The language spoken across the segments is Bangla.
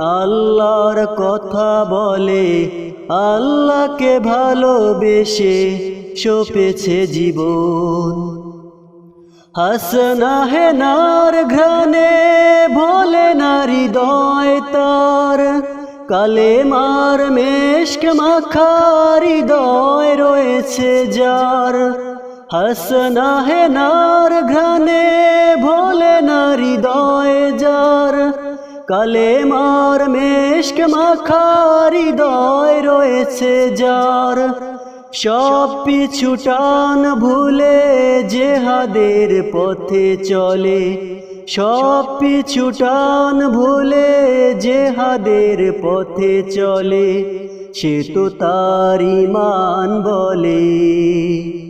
আল্লাহর কথা বলে, আল্লাহকে ভালোবেসে সপেছে জীবন। হাসনা হে নার ঘ্রাণে ভোলে না হৃদয় তার। কালে মার মেশক মাখারি দয় রয়েছে যার। হাসনা হে নার কালে মার মেশক মাখা হৃদয় রয়েছে যার। সব পিছুটান ভুলে জেহাদের পথে চলে। সব পিছুটান ভুলে জেহাদের পথে চলে। সে তো তার ইমান বলে।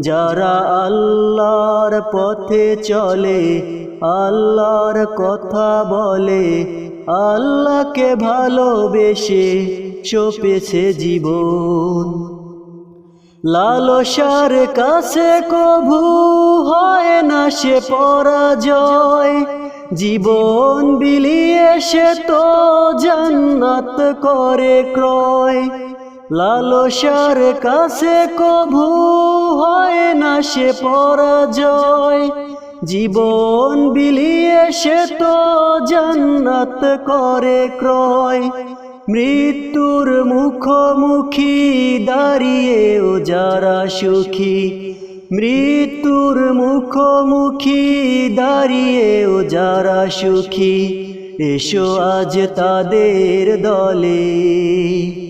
যারা আল্লাহর পথে চলে, আল্লাহর কথা বলে, আল্লাহকে ভালোবেসে সপেছে জীবন। লালসার কাছে কভু হয় না সে পরাজয়, জীবন বিলিয়ে সে তো জান্নাত করে ক্রয়। লালসার কাছে কভু হয় না সে পরাজয়। জীবন বিলিয়ে সে তো জান্নাত করে ক্রয়। মৃত্যুর মুখোমুখি দাঁড়িয়েও যারা সুখী। মৃত্যুর মুখোমুখি দাঁড়িয়েও যারা সুখী। এসো আজ তাদের দলে।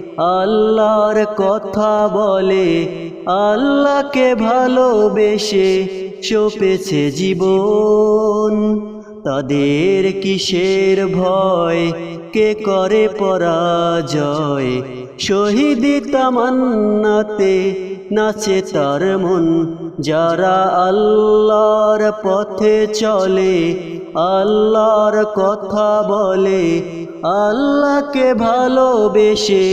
আল্লাহর কথা বলে আল্লাহকে ভালোবেসে চোপেছে জীবন। তাদের কিসের ভয় কে করে পরাজয়? শহীদ তামান্নাতে নাচে তার মন। যারা আল্লাহর পথে চলে, আল্লাহর কথা বলে, আল্লাহকে ভালোবেসে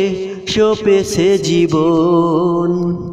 সপেছে জীবন।